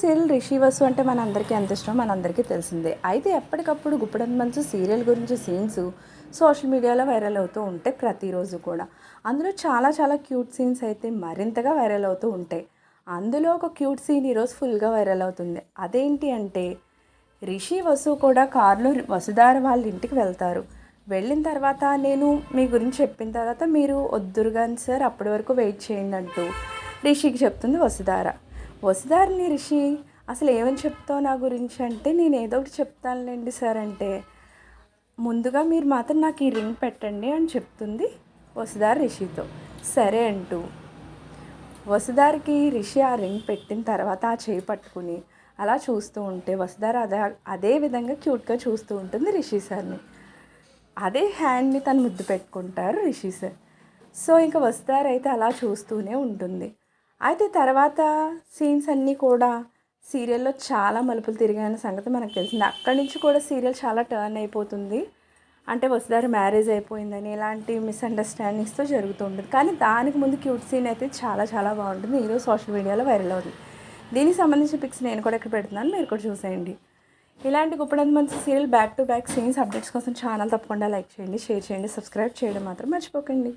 Serial Rishi Vasu అంటే మన అందరికీ ఎంత ఇష్టం మనందరికీ తెలిసిందే. అయితే ఎప్పటికప్పుడు గుప్పడంత మంచు సీరియల్ గురించి సీన్స్ సోషల్ మీడియాలో వైరల్ అవుతూ ఉంటాయి ప్రతిరోజు కూడా. అందులో చాలా చాలా క్యూట్ సీన్స్ అయితే మరింతగా వైరల్ అవుతూ ఉంటాయి అందులో ఒక క్యూట్ సీన్ ఈరోజు ఫుల్గా వైరల్ అవుతుంది. అదేంటి అంటే రిషి వసు కూడా కారులో వసుధార వాళ్ళ ఇంటికి వెళ్తారు. వెళ్ళిన తర్వాత నేను మీ గురించి చెప్పిన తర్వాత మీరు వద్దురుగాని సార్ అప్పటి వరకు వెయిట్ చేయండి అంటూ రిషికి చెప్తుంది వసుధార. వసుదారిని రిషి అసలు ఏమని చెప్తావు నా గురించి? అంటే నేను ఏదో ఒకటి చెప్తానులేండి సార్ అంటే ముందుగా మీరు మాత్రం నాకు ఈ రింగ్ పెట్టండి అని చెప్తుంది వసుధార రిషితో. సరే అంటూ వసుధారికి రిషి ఆ రింగ్ పెట్టిన తర్వాత ఆ చేయి పట్టుకుని అలా చూస్తూ ఉంటే వసుధార అదే అదే విధంగా క్యూట్గా చూస్తూ ఉంటుంది రిషి సార్ని. అదే హ్యాండ్ని తను ముద్దు పెట్టుకుంటారు రిషి సార్. సో ఇంకా వసుధార అయితే అలా చూస్తూనే ఉంటుంది. అయితే తర్వాత సీన్స్ అన్నీ కూడా సీరియల్లో చాలా మలుపులు తిరిగిన సంగతి మనకు తెలిసింది. అక్కడి నుంచి కూడా సీరియల్ చాలా టర్న్ అయిపోతుంది. అంటే వసుదారి మ్యారేజ్ అయిపోయిందని ఇలాంటి మిస్అండర్స్టాండింగ్స్తో జరుగుతూ ఉంటుంది. కానీ దానికి ముందు క్యూట్ సీన్ అయితే చాలా చాలా బాగుంటుంది. ఈరోజు సోషల్ మీడియాలో వైరల్ అవుతుంది. దీనికి సంబంధించిన పిక్స్ నేను కూడా ఇక్కడ పెడుతున్నాను. మీరు కూడా చూసేయండి. ఇలాంటి గొప్పడంత మంచి serial back to back scenes updates కోసం ఛానల్ తప్పకుండా లైక్ చేయండి షేర్ చేయండి సబ్స్క్రైబ్ చేయడం మాత్రం మర్చిపోకండి.